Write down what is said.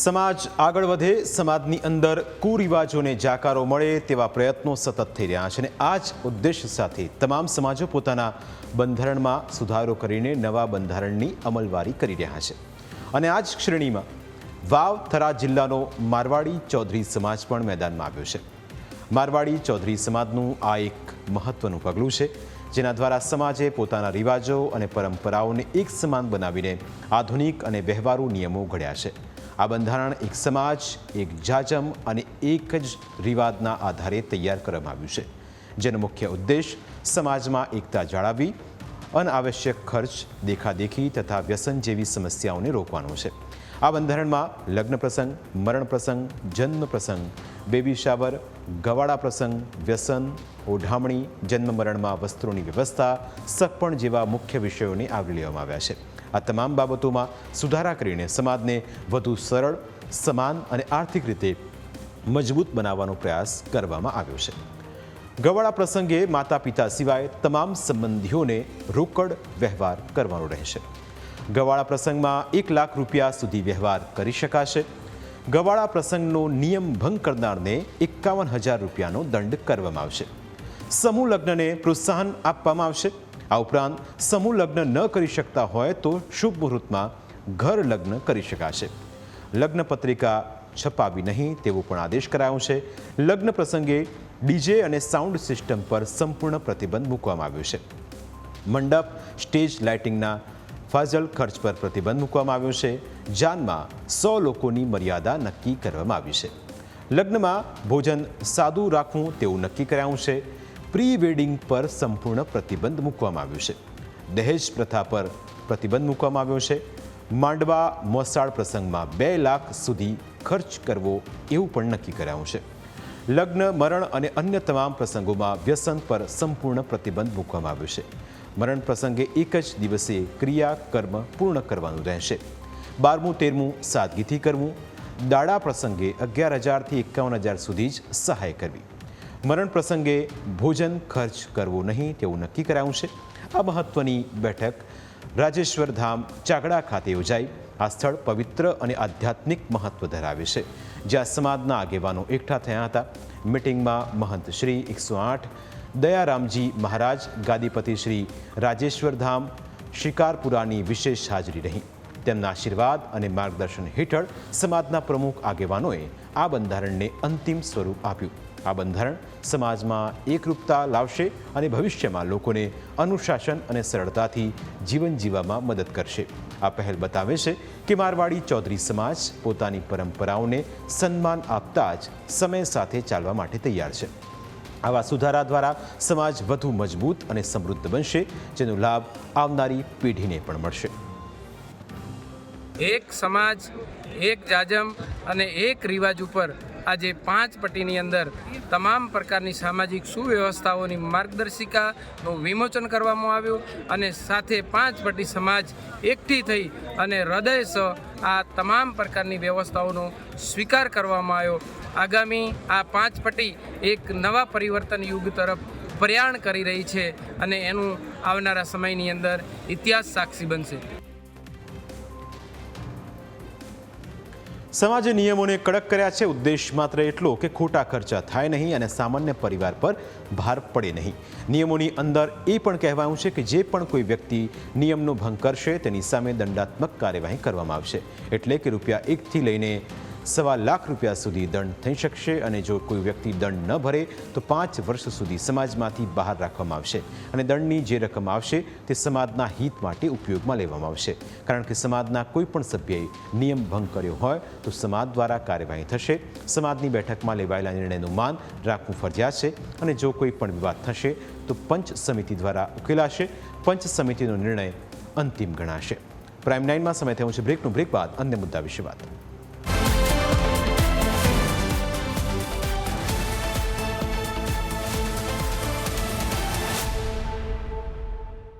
સમાજ આગળ વધે, સમાજની અંદર કુરિવાજોને જાકારો મળે તેવા પ્રયત્નો સતત થઈ રહ્યા છે અને આ જ ઉદ્દેશ સાથે તમામ સમાજો પોતાના બંધારણમાં સુધારો કરીને નવા બંધારણની અમલવારી કરી રહ્યા છે. અને આ જ શ્રેણીમાં વાવ થરા જિલ્લાનો મારવાડી ચૌધરી સમાજ પણ મેદાનમાં આવ્યો છે. મારવાડી ચૌધરી સમાજનું આ એક મહત્વનું પગલું છે, જેના દ્વારા સમાજે પોતાના રિવાજો અને પરંપરાઓને એક સમાન બનાવીને આધુનિક અને વ્યવહારુ નિયમો ઘડ્યા છે. આ બંધારણ એક સમાજ, એક જાજમ અને એક જ રિવાજના આધારે તૈયાર કરવામાં આવ્યું છે. જેનો મુખ્ય ઉદ્દેશ સમાજમાં એકતા જાળવવી, અનાવશ્યક ખર્ચ દેખાદેખી તથા વ્યસન જેવી સમસ્યાઓને રોકવાનો છે. આ બંધારણમાં લગ્ન પ્રસંગ, મરણ પ્રસંગ, જન્મ પ્રસંગ, બેબી શાવર ગવાડા પ્રસંગ, વ્યસન, ઓઢામણી, જન્મ મરણમાં વસ્ત્રોની વ્યવસ્થા, સગપણ જેવા મુખ્ય વિષયોને આવરી લેવામાં આવ્યા છે. આ તમામ બાબતોમાં સુધારા કરીને સમાજને વધુ સરળ, સમાન અને આર્થિક રીતે મજબૂત બનાવવાનો પ્રયાસ કરવામાં આવ્યો છે. ગવાડા પ્રસંગે માતા પિતા સિવાય તમામ સંબંધીઓને રોકડ વ્યવહાર કરવાનો રહેશે. ગવાડા પ્રસંગમાં એક લાખ રૂપિયા સુધી વ્યવહાર કરી શકાશે. ગવાડા પ્રસંગનો નિયમ ભંગ કરનારને એકાવન હજાર રૂપિયાનો દંડ કરવામાં આવશે. સમૂહ લગ્નને પ્રોત્સાહન આપવામાં આવશે. આ ઉપરાંત સમૂહ લગ્ન ન કરી શકતા હોય તો શુભ મુહૂર્તમાં ઘર લગ્ન કરી શકાશે. લગ્ન પત્રિકા છપાવી નહીં તેવો પણ આદેશ કરાયો છે. લગ્ન પ્રસંગે ડીજે અને સાઉન્ડ સિસ્ટમ પર સંપૂર્ણ પ્રતિબંધ મૂકવામાં આવ્યો છે. મંડપ, સ્ટેજ લાઇટિંગના ફાજલ ખર્ચ પર પ્રતિબંધ મૂકવામાં આવ્યો છે. જાનમાં સો લોકોની મર્યાદા નક્કી કરવામાં આવી છે. લગ્નમાં ભોજન સાદું રાખવું તેવું નક્કી કરાયું છે. પ્રી વેડિંગ પર સંપૂર્ણ પ્રતિબંધ મૂકવામાં આવ્યો છે. દહેજ પ્રથા પર પ્રતિબંધ મૂકવામાં આવ્યો છે. માંડવા મોસાળ પ્રસંગમાં બે લાખ સુધી ખર્ચ કરવો એવું પણ નક્કી કરાયું છે. લગ્ન, મરણ અને અન્ય તમામ પ્રસંગોમાં વ્યસન પર સંપૂર્ણ પ્રતિબંધ મૂકવામાં આવ્યો છે. મરણ પ્રસંગે એક જ દિવસે ક્રિયા કર્મ પૂર્ણ કરવાનું રહેશે. બારમું, તેરમું સાદગીથી કરવું. દાડા પ્રસંગે અગિયાર હજારથી એકાવન હજાર સુધી જ સહાય કરવી. મરણ પ્રસંગે ભોજન ખર્ચ કરવો નહીં તેવું નક્કી કરાયું છે. આ મહત્વની બેઠક રાજેશ્વર ધામ ચાકડા ખાતે યોજાઈ. આ સ્થળ પવિત્ર અને આધ્યાત્મિક મહત્વ ધરાવે છે. જ્યાં સમાજના આગેવાનો એકઠા થયા હતા. મિટિંગમાં મહંત શ્રી એકસો આઠ, દયારામજી મહારાજ, ગાદીપતિ શ્રી રાજેશ્વર ધામ શિકારપુરાની વિશેષ હાજરી રહી. તેમના આશીર્વાદ અને માર્ગદર્શન હેઠળ સમાજના પ્રમુખ આગેવાનોએ આ બંધારણને અંતિમ સ્વરૂપ આપ્યું. આ બંધારણ સમાજમાં એકરૂપતા લાવશે અને ભવિષ્યમાં લોકોને અનુશાસન અને સરળતાથી જીવન જીવવામાં મદદ કરશે. આ પહેલ બતાવે છે કે મારવાડી ચૌધરી સમાજ પોતાની પરંપરાઓને સન્માન આપતા જ સમય સાથે ચાલવા માટે તૈયાર છે. આવા સુધારા દ્વારા સમાજ વધુ મજબૂત અને સમૃદ્ધ બનશે, જેનો લાભ આવનારી પેઢીને પણ મળશે. એક સમાજ, એક જાજમ અને એક રિવાજ ઉપર આજે પાંચ પટ્ટીની અંદર તમામ પ્રકારની સામાજિક સુવ્યવસ્થાઓની માર્ગદર્શિકાનું વિમોચન કરવામાં આવ્યું અને સાથે પાંચ પટ્ટી સમાજ એકઠી થઈ અને હૃદયસ આ તમામ પ્રકારની વ્યવસ્થાઓનો સ્વીકાર કરવામાં આવ્યો. આગામી આ પાંચ પટ્ટી એક નવા પરિવર્તન યુગ તરફ પ્રયાણ કરી રહી છે અને એનું આવનારા સમયની અંદર ઇતિહાસ સાક્ષી બનશે. સમાજે નિયમોને કડક કર્યા છે. ઉદ્દેશ માત્ર એટલો કે ખોટા ખર્ચા થાય નહીં અને સામાન્ય પરિવાર પર ભાર પડે નહીં. નિયમોની અંદર એ પણ કહેવાયું છે કે જે પણ કોઈ વ્યક્તિ નિયમનો ભંગ કરશે, તેની સામે દંડાત્મક કાર્યવાહી કરવામાં આવશે. એટલે કે રૂપિયા એકથી લઈને સવા લાખ રૂપિયા સુધી દંડ થઈ શકશે અને જો કોઈ વ્યક્તિ દંડ ન ભરે, તો પાંચ વર્ષ સુધી સમાજમાંથી બહાર રાખવામાં આવશે. અને દંડની જે રકમ આવશે, તે સમાજના હિત માટે ઉપયોગમાં લેવામાં આવશે. કારણ કે સમાજના કોઈ પણ સભ્યએ નિયમ ભંગ કર્યો હોય, તો સમાજ દ્વારા કાર્યવાહી થશે. સમાજની બેઠકમાં લેવાયેલા નિર્ણયનું માન રાખવું ફરજિયાત છે. અને જો કોઈ પણ વિવાદ થશે, તો પંચ સમિતિ દ્વારા ઉકેલાશે. પંચ સમિતિનો નિર્ણય અંતિમ ગણાશે. પ્રાઇમ નાઇનમાં સમય થયો છે. બ્રેકનું બ્રેક બાદ અન્ય મુદ્દા વિશે વાત.